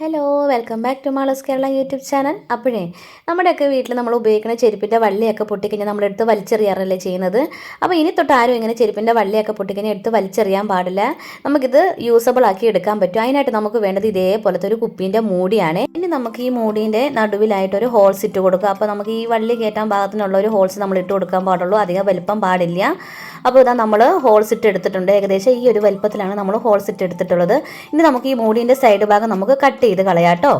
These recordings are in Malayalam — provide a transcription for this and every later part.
ഹലോ വെൽക്കം ബാക്ക് ടു മാളസ് കേരള യൂട്യൂബ് ചാനൽ അപ്പോഴേ നമ്മുടെയൊക്കെ വീട്ടിൽ നമ്മൾ ഉപയോഗിക്കുന്ന ചെരുപ്പിന്റെ വള്ളിയൊക്കെ പൊട്ടിക്കഴിഞ്ഞാൽ നമ്മളെടുത്ത് വലിച്ചെറിയാറല്ലേ ചെയ്യുന്നത്? അപ്പോൾ ഇനി തൊട്ട് ആരും ഇങ്ങനെ ചെരുപ്പിന്റെ വള്ളിയൊക്കെ പൊട്ടിക്കഴിഞ്ഞാൽ എടുത്ത് വലിച്ചെറിയാൻ പാടില്ല. നമുക്കിത് യൂസബിൾ ആക്കി എടുക്കാൻ പറ്റും. അതിനായിട്ട് നമുക്ക് വേണ്ടത് ഇതേപോലത്തെ ഒരു കുപ്പീന്റെ മൂടിയാണ്. ഇനി നമുക്ക് ഈ മൂടീന്റെ നടുവിലായിട്ട് ഒരു ഹോൾസ് ഇട്ട് കൊടുക്കുക അപ്പോൾ നമുക്ക് ഈ വള്ളി കയറ്റാൻ ഭാഗത്തിനുള്ള ഒരു ഹോൾസ് നമ്മൾ ഇട്ട് കൊടുക്കാൻ പാടുള്ളൂ. അധികം വലിപ്പം പാടില്ല. അപ്പോൾ ഇതാ നമ്മൾ ഹോൾസ് ഇട്ട് എടുത്തിട്ടുണ്ട്. ഏകദേശം ഈ ഒരു വലിപ്പത്തിലാണ് നമ്മൾ ഹോൾസ് ഇട്ട് എടുത്തിട്ടുള്ളത്. ഇനി നമുക്ക് ഈ മൂടിന്റെ സൈഡ് ഭാഗം നമുക്ക് കട്ട് ചെയ്ത് കളയാട്ടോ.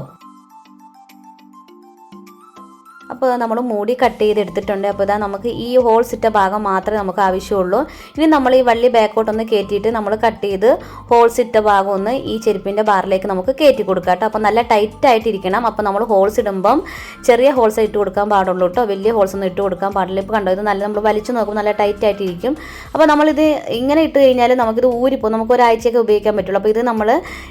അപ്പോൾ നമ്മൾ മൂടി കട്ട് ചെയ്ത് എടുത്തിട്ടുണ്ട് അപ്പോൾ ഇതാ നമുക്ക് ഈ ഹോൾസ് ഇട്ട ഭാഗം മാത്രമേ നമുക്ക് ആവശ്യമുള്ളൂ. ഇനി നമ്മൾ ഈ വള്ളി ബാക്കോട്ടൊന്ന് കയറ്റിയിട്ട് നമ്മൾ കട്ട് ചെയ്ത് ഹോൾസ് ഇട്ട ഭാഗം ഒന്ന് ഈ ചെരുപ്പിന്റെ ബാറിലേക്ക് നമുക്ക് കയറ്റി കൊടുക്കാം കേട്ടോ. അപ്പോൾ നല്ല ടൈറ്റ് ആയിട്ടിരിക്കണം. അപ്പോൾ നമ്മൾ ഹോൾസ് ഇടുമ്പം ചെറിയ ഹോൾസ് ഇട്ട് കൊടുക്കാൻ പാടുള്ളൂ കേട്ടോ. വലിയ ഹോൾസ് ഒന്നും ഇട്ട് കൊടുക്കാൻ പാടില്ല. ഇപ്പോൾ കണ്ടോ? ഇത് നല്ല നമ്മൾ വലിച്ചു നോക്കുമ്പോൾ നല്ല ടൈറ്റ് ആയിട്ടിരിക്കും. അപ്പോൾ നമ്മളിത് ഇങ്ങനെ ഇട്ട് കഴിഞ്ഞാൽ നമുക്കിത് ഊരിപ്പോൾ നമുക്ക് ഒരാഴ്ചയൊക്കെ ഉപയോഗിക്കാൻ പറ്റുള്ളൂ. അപ്പോൾ ഇത് നമ്മൾ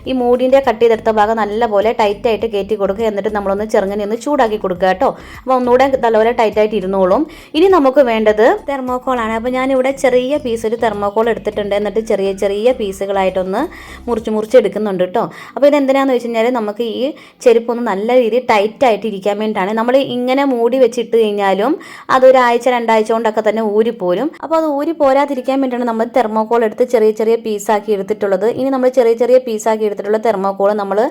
ഈ മൂടിന്റെ കട്ട് ചെയ്തെടുത്ത ഭാഗം നല്ലപോലെ ടൈറ്റായിട്ട് കയറ്റി കൊടുക്കുക. എന്നിട്ട് നമ്മളൊന്ന് ചെറുങ്ങനെ ഒന്ന് ചൂടാക്കി കൊടുക്കുക കേട്ടോ. അപ്പോൾ ഒന്നുകൂടെ നല്ലപോലെ ടൈറ്റ് ആയിട്ട് ഇരുന്നോളും. ഇനി നമുക്ക് വേണ്ടത് തെർമോക്കോളാണ് അപ്പോൾ ഞാനിവിടെ ചെറിയ പീസ് ഒരു തെർമോക്കോൾ എടുത്തിട്ടുണ്ട്. എന്നിട്ട് ചെറിയ ചെറിയ പീസുകളായിട്ടൊന്ന് മുറിച്ച് മുറിച്ച് എടുക്കുന്നുണ്ട് കേട്ടോ അപ്പോൾ ഇത് എന്തിനാന്ന് വെച്ച് കഴിഞ്ഞാൽ നമുക്ക് ഈ ചെരുപ്പൊന്ന് നല്ല രീതിയിൽ ടൈറ്റ് ആയിട്ട് ഇരിക്കാൻ വേണ്ടിയിട്ടാണ്. നമ്മൾ ഇങ്ങനെ മൂടി വെച്ചിട്ട് കഴിഞ്ഞാലും അതൊരാഴ്ച രണ്ടാഴ്ച കൊണ്ടൊക്കെ തന്നെ ഊരിപ്പോരും അപ്പോൾ അത് ഊരി പോരാതിരിക്കാൻ വേണ്ടിയാണ് നമ്മൾ തെർമോക്കോൾ എടുത്ത് ചെറിയ ചെറിയ പീസാക്കി എടുത്തിട്ടുള്ളത്. ഇനി നമ്മൾ ചെറിയ ചെറിയ പീസാക്കി എടുത്തിട്ടുള്ള തെർമോക്കോൾ നമ്മൾ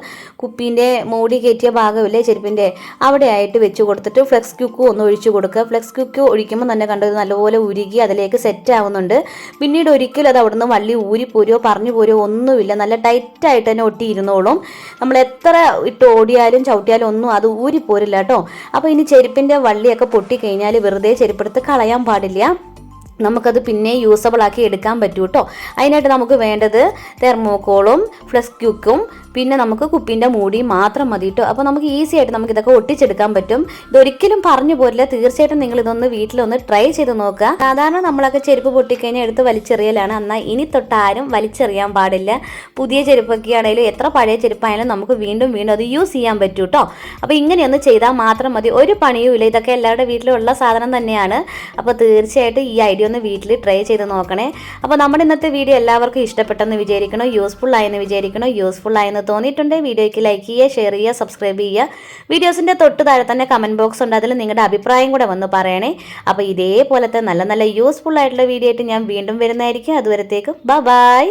കുപ്പീന്റെ മൂടി കയറ്റിയ ഭാഗമില്ലേ ചെരുപ്പിന്റെ അവിടെ ആയിട്ട് വെച്ച് കൊടുത്തിട്ട് ഫ്ലെക്സ് ക്യൂക്കും ഒന്ന് ഒഴിച്ചു കൊടുക്കുക. ഫ്ലെക്സ് ക്യൂക്ക് ഒഴിക്കുമ്പോൾ തന്നെ കണ്ടത് നല്ലപോലെ ഉരുകി അതിലേക്ക് സെറ്റ് ആവുന്നുണ്ട്. പിന്നീട് ഒരിക്കലും അത് അവിടുന്ന് വള്ളി പോരോ പറഞ്ഞു പോരോ ഒന്നുമില്ല. നല്ല ടൈറ്റായിട്ട് തന്നെ ഒട്ടിയിരുന്നോളും. നമ്മൾ എത്ര ഇട്ട് ഓടിയാലും ചവിട്ടിയാലും ഒന്നും അത് ഊരിപ്പോരില്ല കേട്ടോ. അപ്പോൾ ഇനി ചെരുപ്പിന്റെ വള്ളിയൊക്കെ പൊട്ടിക്കഴിഞ്ഞാൽ വെറുതെ ചെരുപ്പെടുത്ത് കളയാൻ പാടില്ല. നമുക്കത് പിന്നെ യൂസബിൾ ആക്കി എടുക്കാൻ പറ്റൂ കേട്ടോ അതിനായിട്ട് നമുക്ക് വേണ്ടത് തെർമോക്കോളും ഫ്ലസ് ക്യൂക്കും പിന്നെ നമുക്ക് കുപ്പിന്റെ മൂടി മാത്രം മതി കേട്ടോ അപ്പോൾ നമുക്ക് ഈസി ആയിട്ട് നമുക്ക് ഇതൊക്കെ ഒട്ടിച്ചെടുക്കാൻ പറ്റും. ഇതൊരിക്കലും പറഞ്ഞു പോരില്ല. തീർച്ചയായിട്ടും നിങ്ങൾ ഇതൊന്ന് വീട്ടിലൊന്ന് ട്രൈ ചെയ്ത് നോക്കുക. സാധാരണ നമ്മളൊക്കെ ചെരുപ്പ് പൊട്ടിക്കഴിഞ്ഞാൽ എടുത്ത് വലിച്ചെറിയലാണ്. എന്നാൽ ഇനി തൊട്ട് ആരും വലിച്ചെറിയാൻ പാടില്ല. പുതിയ ചെരുപ്പൊക്കെ ആണെങ്കിലും എത്ര പഴയ ചെരുപ്പായാലും നമുക്ക് വീണ്ടും വീണ്ടും അത് യൂസ് ചെയ്യാൻ പറ്റൂ കേട്ടോ അപ്പോൾ ഇങ്ങനെയൊന്ന് ചെയ്താൽ മാത്രം മതി. ഒരു പണിയും ഇല്ല ഇതൊക്കെ എല്ലാവരുടെ വീട്ടിലുള്ള സാധനം തന്നെയാണ്. അപ്പോൾ തീർച്ചയായിട്ടും ഈ ഐഡിയ ഒന്ന് വീട്ടിൽ ട്രൈ ചെയ്ത് നോക്കണേ. അപ്പോൾ നമ്മുടെ ഇന്നത്തെ വീഡിയോ എല്ലാവർക്കും ഇഷ്ടപ്പെട്ടെന്ന് വിചാരിക്കണോ? യൂസ്ഫുൾ ആയെന്ന് വിചാരിക്കണോ? യൂസ്ഫുൾ ആയെന്ന് തോന്നിയിട്ടുണ്ടെങ്കിൽ വീഡിയോയ്ക്ക് ലൈക്ക് ചെയ്യുക ഷെയർ ചെയ്യുക സബ്സ്ക്രൈബ് ചെയ്യുക. വീഡിയോസിന്റെ തൊട്ട് താഴെ തന്നെ കമന്റ് ബോക്സ് ഉണ്ട്. അതിൽ നിങ്ങളുടെ അഭിപ്രായം കൂടെ വന്ന് പറയണേ. അപ്പോൾ ഇതേപോലത്തെ നല്ല നല്ല യൂസ്ഫുൾ ആയിട്ടുള്ള വീഡിയോ ആയിട്ട് ഞാൻ വീണ്ടും വരുന്നതായിരിക്കും. അതുവരത്തേക്കും ബൈ